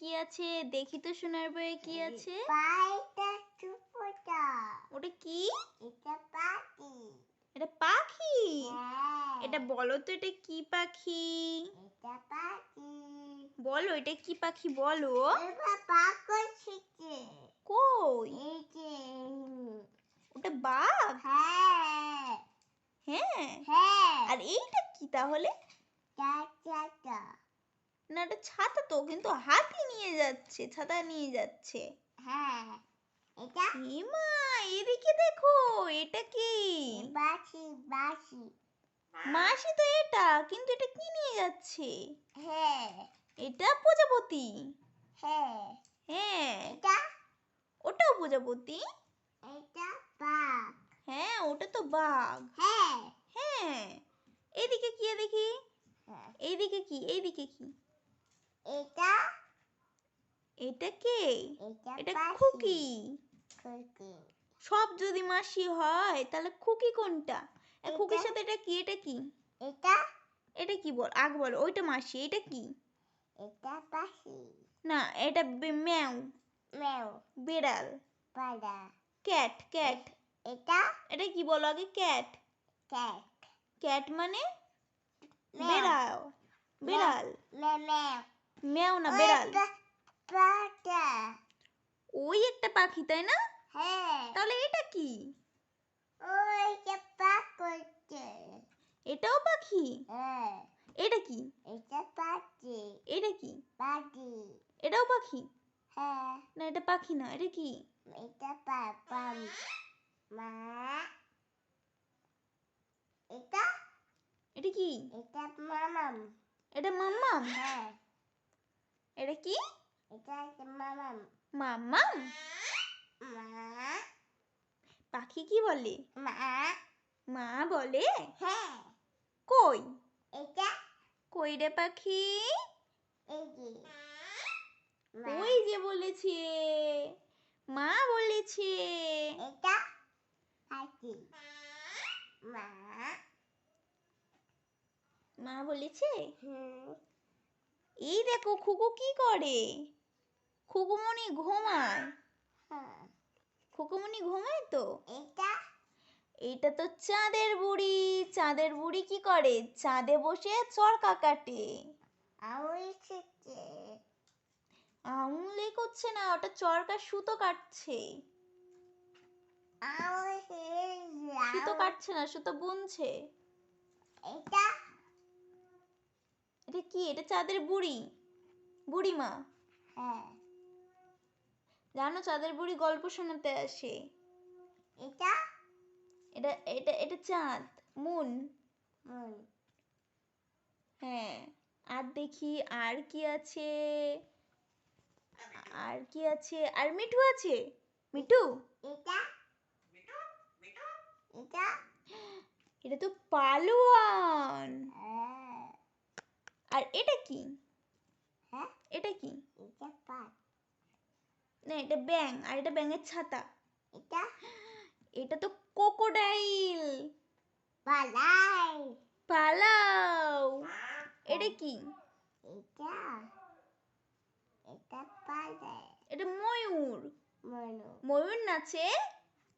কি আছে? দেখি তো সোনার বইয়ে কি আছে। ওটা কি? এটা পাখি। এটা পাখি? হ্যাঁ। এটা বলো তো এটা কি পাখি? এটা পাখি। বলো এটা কি পাখি বলো? এবার পাক করছে কই? এই ওটা বাঘ? হ্যাঁ। হ্যাঁ। হ্যাঁ। আর এইটা কি তাহলে? না এটা ছাতা তো কিন্তু হাতি নিয়ে যাচ্ছে ছাতা নিয়ে যাচ্ছে। হ্যাঁ এটা এমা এদিকে দেখো এটা কি? বাসি বাসি মাসি তো এটা কিন্তু এটা কি নিয়ে যাচ্ছে? হ্যাঁ। এটা প্রজাপতি। হ্যাঁ। হ্যাঁ। এটা? ওটাও প্রজাপতি। এটা বাঘ। হ্যাঁ ওটা তো বাঘ। হ্যাঁ। হ্যাঁ। এইদিকে কি দেখি হ্যাঁ। এইদিকে কি এইদিকে কি? এটা এটা কে? এটা খুকি। সব যদি মাসি হয় তাহলে খুকি কোনটা? খুকির সাথে এটা কি? এটা কি? এটা এটা কি বল? আগ বল ওইটা মাসি এটা কি? এটা পাখি। না এটা ম্যাও। মেও বেড়াল। পাড়া। Cat cat. এটা এটা কি বলো আগে? ক্যাট। ক্যাট। ক্যাট মানে ম্যাও। বেড়াল। বেড়াল। মে মেও ম্যাও না বেড়াল? পাটা ওই একটা পাখি তাই না? হ্যাঁ। তাহলে এটা কি? এটাও পাখি? হ্যাঁ। এটা কি? এটা পাখি। এটা কি? পাখি। এটাও পাখি? হ্যাঁ। না এটা পাখি না এটা কি? এটা পাপাম মা। এটা? এটা কি? এটা মামাম। এটা মাম্মাম? হ্যাঁ। এটা কি? মামাম। পাখি কি বলে? মা। মা বলে? হ্যাঁ। কই? এটা? কই রে পাখি? ওই যে বলেছে। মা বলেছে। এটা? পাখি মা। মা বলেছে? হুম। এই দেখো খুকু কি করে? খুকুমনি ঘুমায়। হ্যাঁ। খুকুমনি ঘুমায় তো? এটা? এইটা তো চাঁদের বুড়ি। চাঁদের বুড়ি কি করে? চাঁদে বসে চরকা কাটে। আঙুলে করছে না ওটা চরকা সুতো কাটছে। সুতো কাটছে না সুতো বুনছে। এটা? এটা কি? এটা চাঁদের বুড়ি। বুড়িমা। হ্যাঁ। জানো চাঁদের বুড়ি গল্প শোনাতে আসে। এটা? এটা এটা এটা চাঁদ। মুন। মন। হ্যাঁ। আর দেখি আর কি আছে? আর কি আছে? আর মিঠু আছে? মিঠু? এটা? এটা? এটা তো পালোয়ান। হ্যাঁ। আর এটা কি? হ্যাঁ? এটা কি? এটা পাট। না এটা ব্যাং আর এটা ব্যাঙের ছাতা। এটা? এটা তো কোকোডাইল পালাই। পালাও। এটা কি? এটা? এটা পালাই। এটা ময়ূর। ময়ূর। নাচে?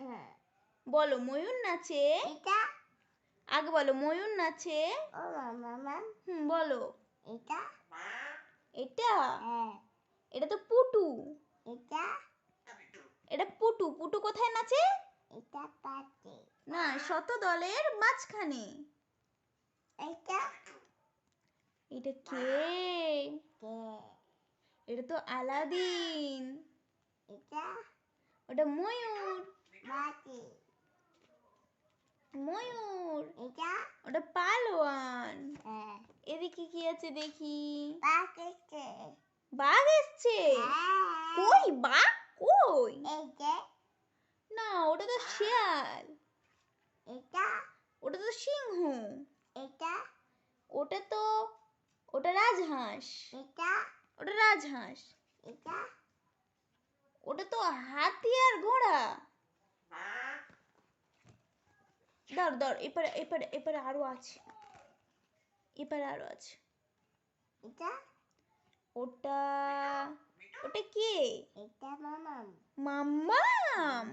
হ্যাঁ। বলো ময়ূর নাচে? এটা? আগে বলো ময়ূর নাচে? ও মাম। হুম বলো। এটা? এটা? হ্যাঁ। এটা তো পুটু। এটা? এটা পুটু। পুটু কোথায় নাচে? এটা পাটি না শত দলের মাঝখানে। এটা? এটা কে? এটা তো আলাদিন। এটা? ওটা ময়ূর। ময়ূর। এটা? ওটা পালোয়ান। হ্যাঁ। এদিকে কি আছে দেখি? পাকিছে বাঘ এসছে? হ্যাঁ। কই বাঘ কই? না ওটা তো শিয়াল। এটা। ওটা তো সিংহ। এটা। ওটা তো ওটা রাজহাঁস। এটা। ওটা রাজহাঁস। এটা। ওটা তো হাতি আর ঘোড়া ধর ধর এপারে এপারে এপারে আরও আছে। এপারে আরও আছে। এটা? ওটা ওটা কে? এটা মামাম। মাম্মাম!